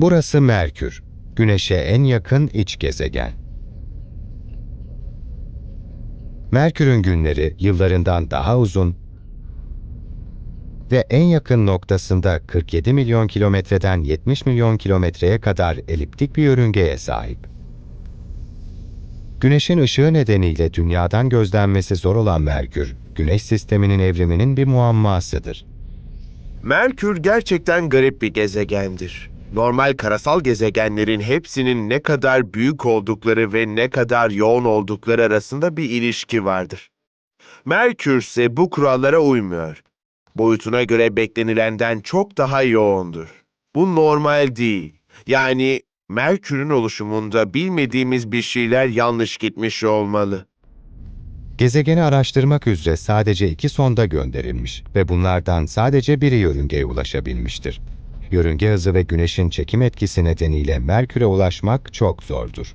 Burası Merkür, Güneş'e en yakın iç gezegen. Merkür'ün günleri yıllarından daha uzun ve en yakın noktasında 47 milyon kilometreden 70 milyon kilometreye kadar eliptik bir yörüngeye sahip. Güneşin ışığı nedeniyle dünyadan gözlenmesi zor olan Merkür, Güneş sisteminin evriminin bir muammasıdır. Merkür gerçekten garip bir gezegendir. Normal karasal gezegenlerin hepsinin ne kadar büyük oldukları ve ne kadar yoğun oldukları arasında bir ilişki vardır. Merkür ise bu kurallara uymuyor. Boyutuna göre beklenilenden çok daha yoğundur. Bu normal değil. Yani Merkür'ün oluşumunda bilmediğimiz bir şeyler yanlış gitmiş olmalı. Gezegeni araştırmak üzere sadece iki sonda gönderilmiş ve bunlardan sadece biri yörüngeye ulaşabilmiştir. Yörünge hızı ve Güneş'in çekim etkisi nedeniyle Merkür'e ulaşmak çok zordur.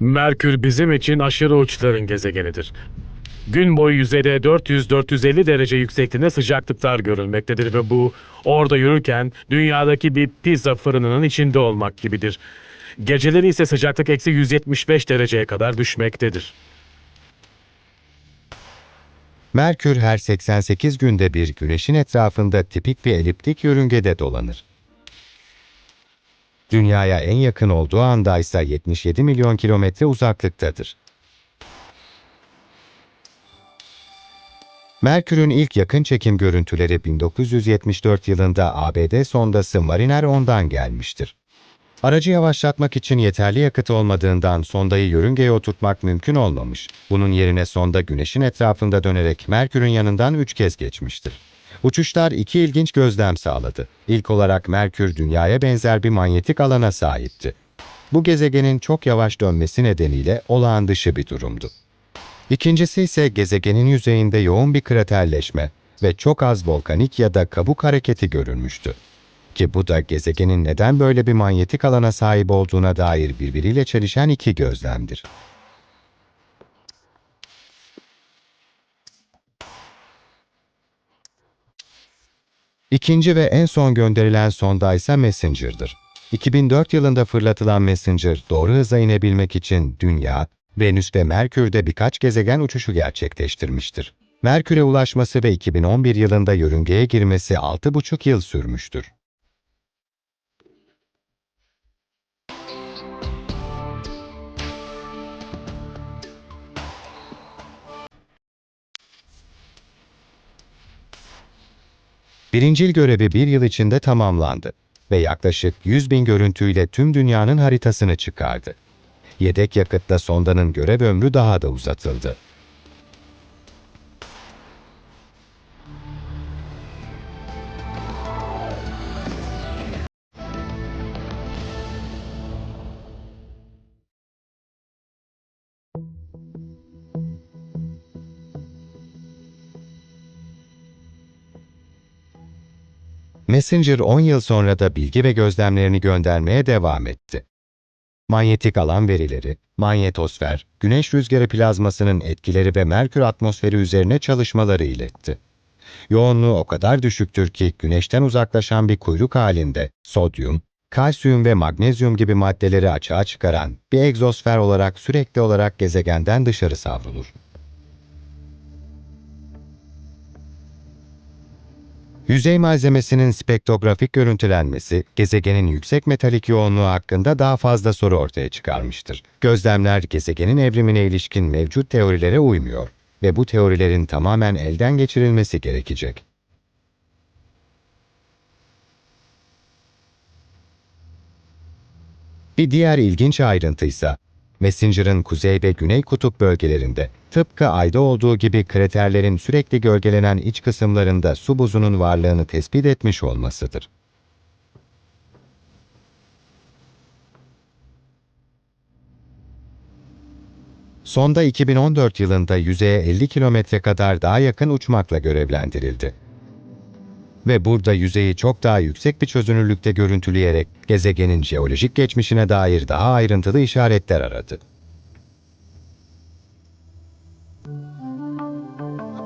Merkür bizim için aşırı uçların gezegenidir. Gün boyu yüzeyde 400-450 derece yüksekliğinde sıcaklıklar görülmektedir ve bu orada yürürken dünyadaki bir pizza fırınının içinde olmak gibidir. Geceleri ise sıcaklık eksi 175 dereceye kadar düşmektedir. Merkür her 88 günde bir Güneş'in etrafında tipik bir eliptik yörüngede dolanır. Dünyaya en yakın olduğu anda ise 77 milyon kilometre uzaklıktadır. Merkür'ün ilk yakın çekim görüntüleri 1974 yılında ABD sondası Mariner 10'dan gelmiştir. Aracı yavaşlatmak için yeterli yakıt olmadığından sondayı yörüngeye oturtmak mümkün olmamış. Bunun yerine sonda güneşin etrafında dönerek Merkür'ün yanından üç kez geçmiştir. Uçuşlar iki ilginç gözlem sağladı. İlk olarak Merkür dünyaya benzer bir manyetik alana sahipti. Bu gezegenin çok yavaş dönmesi nedeniyle olağan dışı bir durumdu. İkincisi ise gezegenin yüzeyinde yoğun bir kraterleşme ve çok az volkanik ya da kabuk hareketi görülmüştü. Ki bu da gezegenin neden böyle bir manyetik alana sahip olduğuna dair birbiriyle çelişen iki gözlemdir. İkinci ve en son gönderilen sonda ise Messenger'dır. 2004 yılında fırlatılan Messenger, doğru hıza inebilmek için Dünya, Venüs ve Merkür'de birkaç gezegen uçuşu gerçekleştirmiştir. Merkür'e ulaşması ve 2011 yılında yörüngeye girmesi 6,5 yıl sürmüştür. Birincil görevi bir yıl içinde tamamlandı ve yaklaşık 100 bin görüntüyle tüm dünyanın haritasını çıkardı. Yedek yakıtla sondanın görev ömrü daha da uzatıldı. Messenger 10 yıl sonra da bilgi ve gözlemlerini göndermeye devam etti. Manyetik alan verileri, manyetosfer, güneş rüzgarı plazmasının etkileri ve Merkür atmosferi üzerine çalışmaları iletti. Yoğunluğu o kadar düşüktür ki güneşten uzaklaşan bir kuyruk halinde sodyum, kalsiyum ve magnezyum gibi maddeleri açığa çıkaran bir egzosfer olarak sürekli olarak gezegenden dışarı savrulur. Yüzey malzemesinin spektrografik görüntülenmesi, gezegenin yüksek metalik yoğunluğu hakkında daha fazla soru ortaya çıkarmıştır. Gözlemler gezegenin evrimine ilişkin mevcut teorilere uymuyor ve bu teorilerin tamamen elden geçirilmesi gerekecek. Bir diğer ilginç ayrıntı ise Messenger'ın kuzey ve güney kutup bölgelerinde tıpkı ayda olduğu gibi kraterlerin sürekli gölgelenen iç kısımlarında su buzunun varlığını tespit etmiş olmasıdır. Sonda 2014 yılında yüzeye 50 kilometre kadar daha yakın uçmakla görevlendirildi. Ve burada yüzeyi çok daha yüksek bir çözünürlükte görüntüleyerek gezegenin jeolojik geçmişine dair daha ayrıntılı işaretler aradı.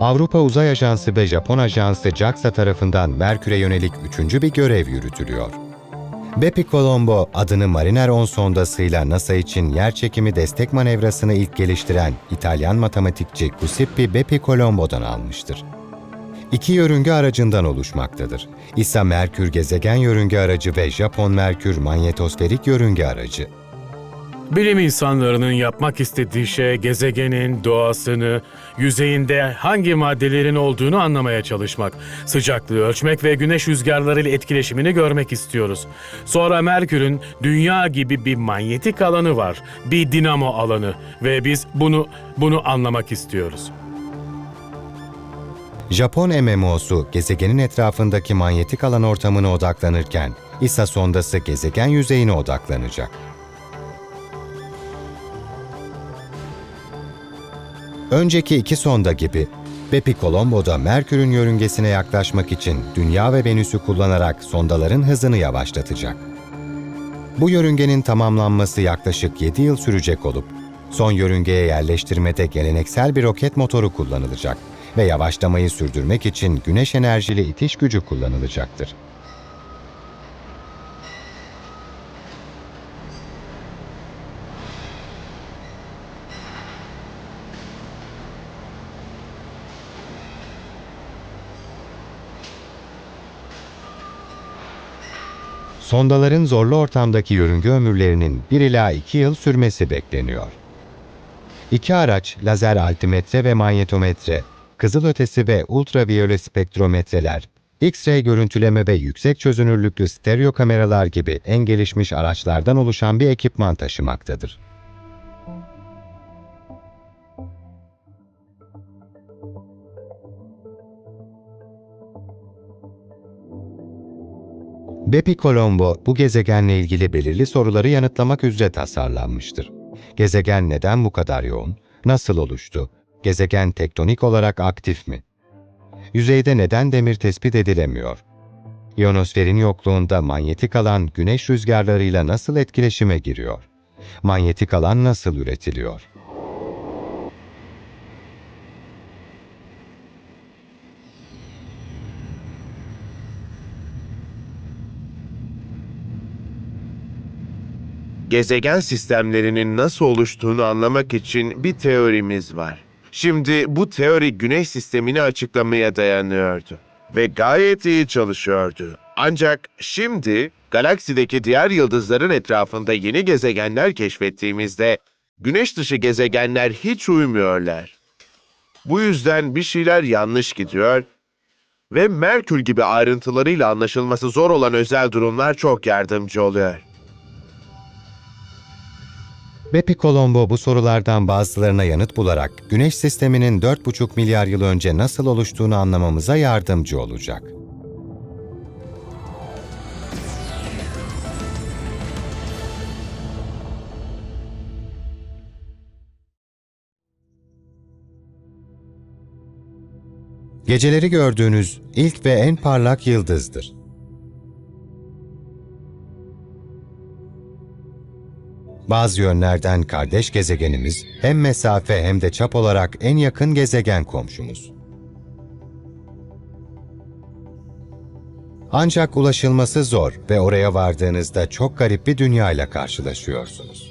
Avrupa Uzay Ajansı ve Japon Ajansı JAXA tarafından Merkür'e yönelik üçüncü bir görev yürütülüyor. Bepi Colombo adını Mariner 10 sondasıyla NASA için yerçekimi destek manevrasını ilk geliştiren İtalyan matematikçi Giuseppe Bepi Colombo'dan almıştır. İki yörünge aracından oluşmaktadır. İsa Merkür gezegen yörünge aracı ve Japon Merkür manyetosferik yörünge aracı. Bilim insanlarının yapmak istediği şey gezegenin doğasını, yüzeyinde hangi maddelerin olduğunu anlamaya çalışmak, sıcaklığı ölçmek ve güneş rüzgarlarıyla etkileşimini görmek istiyoruz. Sonra Merkür'ün dünya gibi bir manyetik alanı var, bir dinamo alanı ve biz bunu bunu anlamak istiyoruz. Japon MMO'su gezegenin etrafındaki manyetik alan ortamına odaklanırken, İsa sondası gezegen yüzeyine odaklanacak. Önceki iki sonda gibi, Bepi Colombo da Merkür'ün yörüngesine yaklaşmak için Dünya ve Venüs'ü kullanarak sondaların hızını yavaşlatacak. Bu yörüngenin tamamlanması yaklaşık 7 yıl sürecek olup, son yörüngeye yerleştirmede geleneksel bir roket motoru kullanılacak ve yavaşlamayı sürdürmek için güneş enerjili itiş gücü kullanılacaktır. Sondaların zorlu ortamdaki yörünge ömürlerinin 1 ila 2 yıl sürmesi bekleniyor. İki araç, lazer altimetre ve manyetometre, kızılötesi ve ultraviyole spektrometreler, X-ray görüntüleme ve yüksek çözünürlüklü stereo kameralar gibi en gelişmiş araçlardan oluşan bir ekipman taşımaktadır. Bepi Colombo bu gezegenle ilgili belirli soruları yanıtlamak üzere tasarlanmıştır. Gezegen neden bu kadar yoğun? Nasıl oluştu? Gezegen tektonik olarak aktif mi? Yüzeyde neden demir tespit edilemiyor? İyonosferin yokluğunda manyetik alan güneş rüzgarlarıyla nasıl etkileşime giriyor? Manyetik alan nasıl üretiliyor? Gezegen sistemlerinin nasıl oluştuğunu anlamak için bir teorimiz var. Şimdi bu teori Güneş sistemini açıklamaya dayanıyordu ve gayet iyi çalışıyordu. Ancak şimdi galaksideki diğer yıldızların etrafında yeni gezegenler keşfettiğimizde Güneş dışı gezegenler hiç uymuyorlar. Bu yüzden bir şeyler yanlış gidiyor ve Merkür gibi ayrıntılarıyla anlaşılması zor olan özel durumlar çok yardımcı oluyor. Bepi Colombo bu sorulardan bazılarına yanıt bularak Güneş sisteminin 4,5 milyar yıl önce nasıl oluştuğunu anlamamıza yardımcı olacak. Geceleri gördüğünüz ilk ve en parlak yıldızdır. Bazı yönlerden kardeş gezegenimiz hem mesafe hem de çap olarak en yakın gezegen komşumuz. Ancak ulaşılması zor ve oraya vardığınızda çok garip bir dünyayla karşılaşıyorsunuz.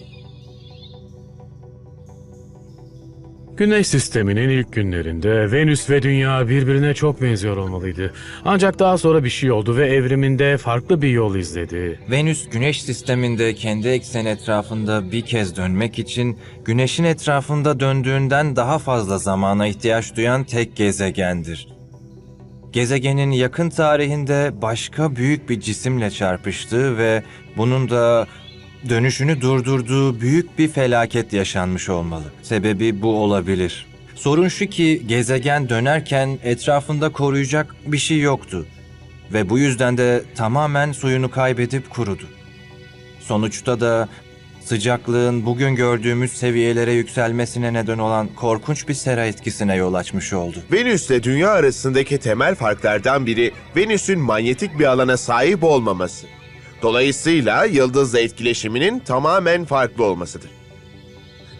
Güneş sisteminin ilk günlerinde Venüs ve Dünya birbirine çok benziyor olmalıydı. Ancak daha sonra bir şey oldu ve evriminde farklı bir yol izledi. Venüs güneş sisteminde kendi eksen etrafında bir kez dönmek için güneşin etrafında döndüğünden daha fazla zamana ihtiyaç duyan tek gezegendir. Gezegenin yakın tarihinde başka büyük bir cisimle çarpıştığı ve bunun da dönüşünü durdurduğu büyük bir felaket yaşanmış olmalı. Sebebi bu olabilir. Sorun şu ki gezegen dönerken etrafında koruyacak bir şey yoktu ve bu yüzden de tamamen suyunu kaybedip kurudu. Sonuçta da sıcaklığın bugün gördüğümüz seviyelere yükselmesine neden olan korkunç bir sera etkisine yol açmış oldu. Venüs ile Dünya arasındaki temel farklardan biri Venüs'ün manyetik bir alana sahip olmaması. Dolayısıyla yıldızla etkileşiminin tamamen farklı olmasıdır.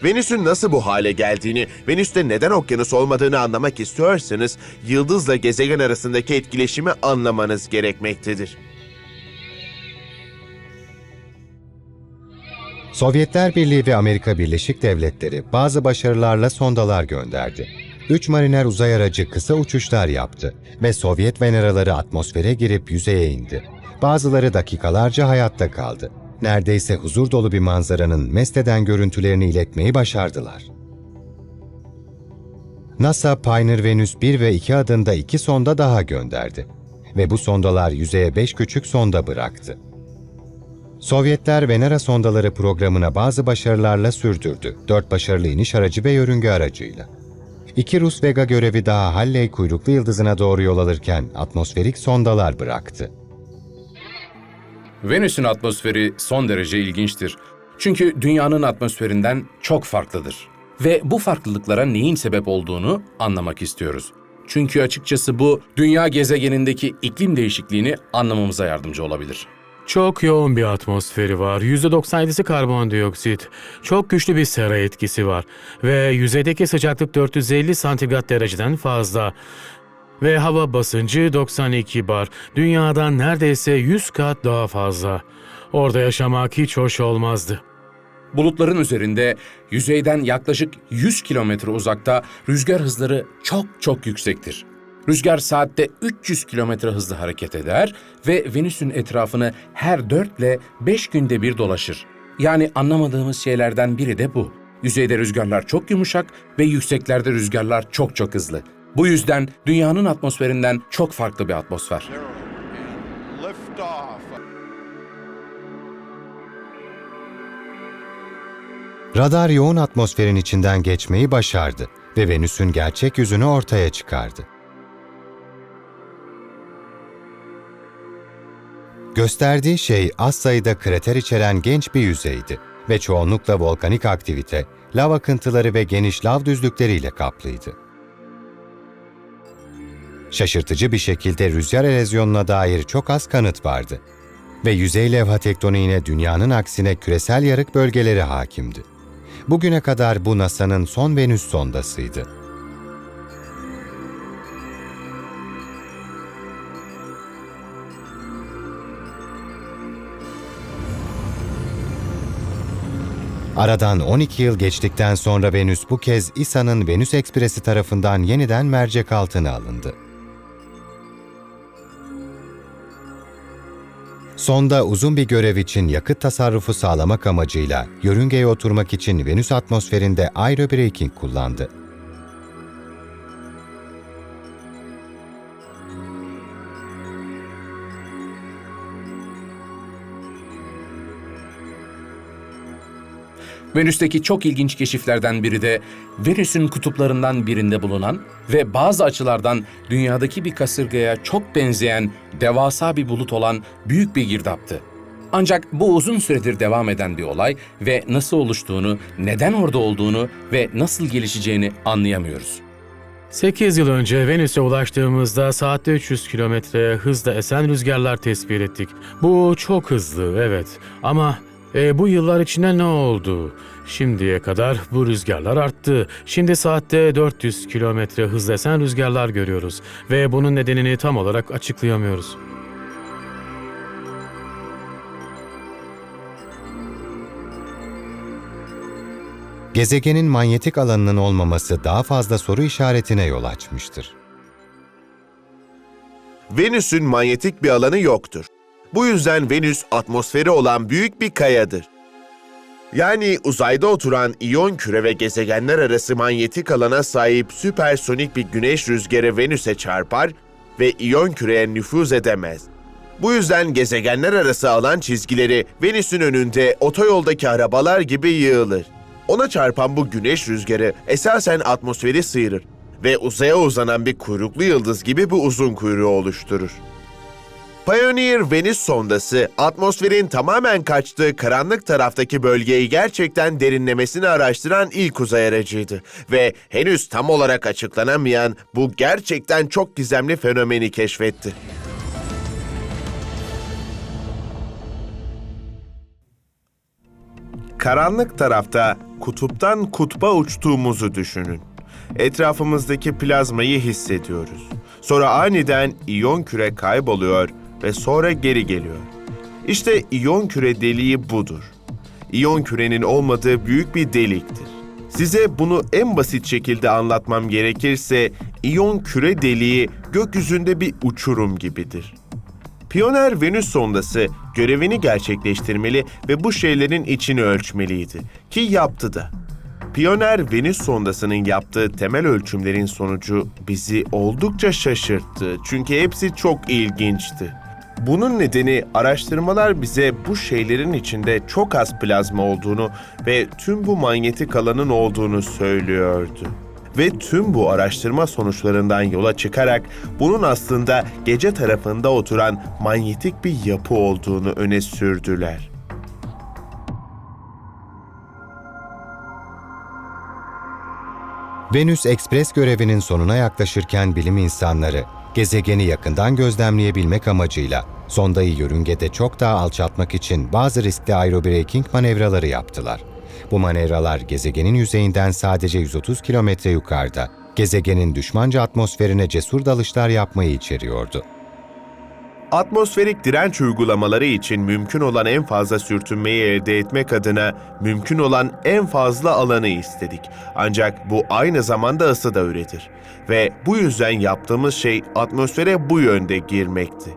Venüs'ün nasıl bu hale geldiğini, Venüs'te neden okyanus olmadığını anlamak istiyorsanız, yıldızla gezegen arasındaki etkileşimi anlamanız gerekmektedir. Sovyetler Birliği ve Amerika Birleşik Devletleri bazı başarılarla sondalar gönderdi. Üç mariner uzay aracı kısa uçuşlar yaptı ve Sovyet veneraları atmosfere girip yüzeye indi. Bazıları dakikalarca hayatta kaldı. Neredeyse huzur dolu bir manzaranın mest eden görüntülerini iletmeyi başardılar. NASA Pioneer Venüs 1 ve 2 adında iki sonda daha gönderdi. Ve bu sondalar yüzeye 5 küçük sonda bıraktı. Sovyetler Venera sondaları programına bazı başarılarla sürdürdü. Dört başarılı iniş aracı ve yörünge aracıyla. İki Rus Vega görevi daha Halley kuyruklu yıldızına doğru yol alırken atmosferik sondalar bıraktı. Venüs'ün atmosferi son derece ilginçtir. Çünkü dünyanın atmosferinden çok farklıdır. Ve bu farklılıklara neyin sebep olduğunu anlamak istiyoruz. Çünkü açıkçası bu dünya gezegenindeki iklim değişikliğini anlamamıza yardımcı olabilir. Çok yoğun bir atmosferi var. %97'si karbondioksit. Çok güçlü bir sera etkisi var. Ve yüzeydeki sıcaklık 450 santigrat dereceden fazla. Ve hava basıncı 92 bar. Dünyadan neredeyse 100 kat daha fazla. Orada yaşamak hiç hoş olmazdı. Bulutların üzerinde yüzeyden yaklaşık 100 kilometre uzakta rüzgar hızları çok çok yüksektir. Rüzgar saatte 300 kilometre hızla hareket eder ve Venüs'ün etrafını her 4 ile 5 günde bir dolaşır. Yani anlamadığımız şeylerden biri de bu. Yüzeyde rüzgarlar çok yumuşak ve yükseklerde rüzgarlar çok çok hızlı. Bu yüzden dünyanın atmosferinden çok farklı bir atmosfer. Radar yoğun atmosferin içinden geçmeyi başardı ve Venüs'ün gerçek yüzünü ortaya çıkardı. Gösterdiği şey az sayıda krater içeren genç bir yüzeydi ve çoğunlukla volkanik aktivite, lav akıntıları ve geniş lav düzlükleriyle kaplıydı. Şaşırtıcı bir şekilde rüzgar erozyonuna dair çok az kanıt vardı ve yüzey levha tektoniğine dünyanın aksine küresel yarık bölgeleri hakimdi. Bugüne kadar bu NASA'nın son Venüs sondasıydı. Aradan 12 yıl geçtikten sonra Venüs bu kez İSA'nın Venüs Ekspresi tarafından yeniden mercek altına alındı. Sonda uzun bir görev için yakıt tasarrufu sağlamak amacıyla yörüngeye oturmak için Venüs atmosferinde aerobraking kullandı. Venüs'teki çok ilginç keşiflerden biri de Venüs'ün kutuplarından birinde bulunan ve bazı açılardan dünyadaki bir kasırgaya çok benzeyen devasa bir bulut olan büyük bir girdaptı. Ancak bu uzun süredir devam eden bir olay ve nasıl oluştuğunu, neden orada olduğunu ve nasıl gelişeceğini anlayamıyoruz. 8 yıl önce Venüs'e ulaştığımızda saatte 300 kilometre hızla esen rüzgarlar tespit ettik. Bu çok hızlı, evet. Ama e, bu yıllar içinde ne oldu? Şimdiye kadar bu rüzgarlar arttı. Şimdi saatte 400 kilometre hızla esen rüzgarlar görüyoruz. Ve bunun nedenini tam olarak açıklayamıyoruz. Gezegenin manyetik alanının olmaması daha fazla soru işaretine yol açmıştır. Venüs'ün manyetik bir alanı yoktur. Bu yüzden Venüs atmosferi olan büyük bir kayadır. Yani uzayda oturan iyon küre ve gezegenler arası manyetik alana sahip süpersonik bir güneş rüzgarı Venüs'e çarpar ve iyon küreye nüfuz edemez. Bu yüzden gezegenler arası alan çizgileri Venüs'ün önünde otoyoldaki arabalar gibi yığılır. Ona çarpan bu güneş rüzgarı esasen atmosferi sıyırır ve uzaya uzanan bir kuyruklu yıldız gibi bu uzun kuyruğu oluşturur. Pioneer Venüs sondası atmosferin tamamen kaçtığı karanlık taraftaki bölgeyi gerçekten derinlemesine araştıran ilk uzay aracıydı ve henüz tam olarak açıklanamayan bu gerçekten çok gizemli fenomeni keşfetti. Karanlık tarafta kutuptan kutba uçtuğumuzu düşünün. Etrafımızdaki plazmayı hissediyoruz. Sonra aniden iyon küre kayboluyor ve sonra geri geliyor. İşte iyon küre deliği budur. İyon kürenin olmadığı büyük bir deliktir. Size bunu en basit şekilde anlatmam gerekirse, iyon küre deliği gökyüzünde bir uçurum gibidir. Pioneer Venüs sondası görevini gerçekleştirmeli ve bu şeylerin içini ölçmeliydi. Ki yaptı da. Pioneer Venüs sondasının yaptığı temel ölçümlerin sonucu bizi oldukça şaşırttı. Çünkü hepsi çok ilginçti. Bunun nedeni araştırmalar bize bu şeylerin içinde çok az plazma olduğunu ve tüm bu manyetik alanın olduğunu söylüyordu. Ve tüm bu araştırma sonuçlarından yola çıkarak bunun aslında gece tarafında oturan manyetik bir yapı olduğunu öne sürdüler. Venüs Ekspres görevinin sonuna yaklaşırken bilim insanları gezegeni yakından gözlemleyebilmek amacıyla sondayı yörüngede çok daha alçaltmak için bazı riskli aerobraking manevraları yaptılar. Bu manevralar gezegenin yüzeyinden sadece 130 kilometre yukarıda, gezegenin düşmanca atmosferine cesur dalışlar yapmayı içeriyordu. Atmosferik direnç uygulamaları için mümkün olan en fazla sürtünmeyi elde etmek adına mümkün olan en fazla alanı istedik. Ancak bu aynı zamanda ısı da üretir. Ve bu yüzden yaptığımız şey atmosfere bu yönde girmekti.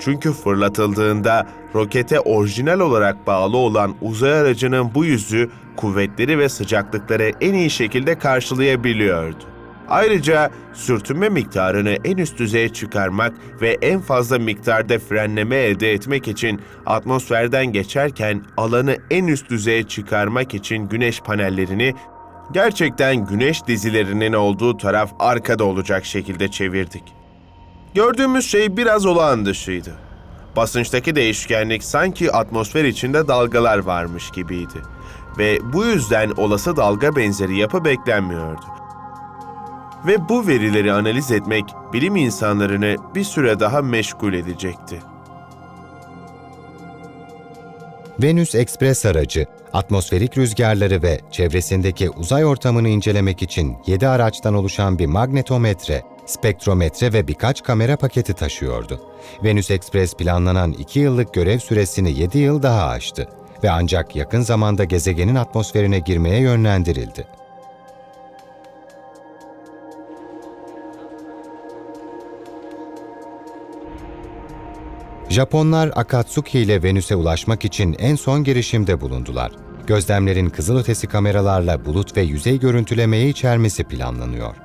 Çünkü fırlatıldığında rokete orijinal olarak bağlı olan uzay aracının bu yüzü kuvvetleri ve sıcaklıkları en iyi şekilde karşılayabiliyordu. Ayrıca sürtünme miktarını en üst düzeye çıkarmak ve en fazla miktarda frenleme elde etmek için atmosferden geçerken alanı en üst düzeye çıkarmak için güneş panellerini gerçekten güneş dizilerinin olduğu taraf arkada olacak şekilde çevirdik. Gördüğümüz şey biraz olağan dışıydı. Basınçtaki değişkenlik sanki atmosfer içinde dalgalar varmış gibiydi. Ve bu yüzden olası dalga benzeri yapı beklenmiyordu. Ve bu verileri analiz etmek bilim insanlarını bir süre daha meşgul edecekti. Venüs Ekspres aracı, atmosferik rüzgarları ve çevresindeki uzay ortamını incelemek için 7 araçtan oluşan bir magnetometre, spektrometre ve birkaç kamera paketi taşıyordu. Venüs Ekspres planlanan 2 yıllık görev süresini 7 yıl daha aştı ve ancak yakın zamanda gezegenin atmosferine girmeye yönlendirildi. Japonlar Akatsuki ile Venüs'e ulaşmak için en son girişimde bulundular. Gözlemlerin kızılötesi kameralarla bulut ve yüzey görüntülemeyi içermesi planlanıyor.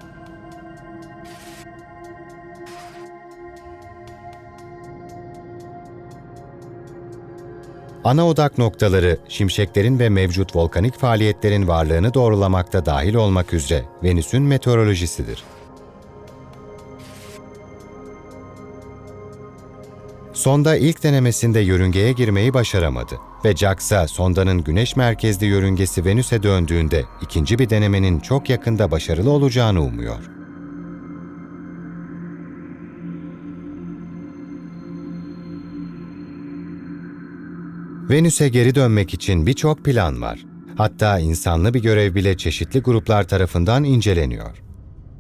Ana odak noktaları, şimşeklerin ve mevcut volkanik faaliyetlerin varlığını doğrulamakta dahil olmak üzere Venüs'ün meteorolojisidir. Sonda ilk denemesinde yörüngeye girmeyi başaramadı ve JAXA sondanın güneş merkezli yörüngesi Venüs'e döndüğünde ikinci bir denemenin çok yakında başarılı olacağını umuyor. Venüs'e geri dönmek için birçok plan var. Hatta insanlı bir görev bile çeşitli gruplar tarafından inceleniyor.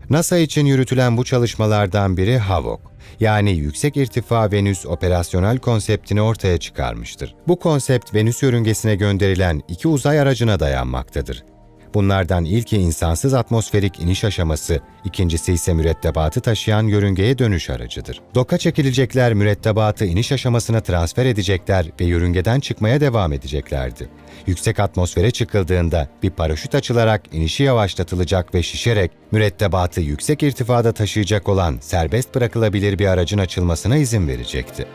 NASA için yürütülen bu çalışmalardan biri HAVOK, yani Yüksek İrtifa Venüs operasyonel konseptini ortaya çıkarmıştır. Bu konsept Venüs yörüngesine gönderilen iki uzay aracına dayanmaktadır. Bunlardan ilki insansız atmosferik iniş aşaması, ikincisi ise mürettebatı taşıyan yörüngeye dönüş aracıdır. Doka çekilecekler mürettebatı iniş aşamasına transfer edecekler ve yörüngeden çıkmaya devam edeceklerdi. Yüksek atmosfere çıkıldığında bir paraşüt açılarak inişi yavaşlatılacak ve şişerek mürettebatı yüksek irtifada taşıyacak olan serbest bırakılabilir bir aracın açılmasına izin verecekti.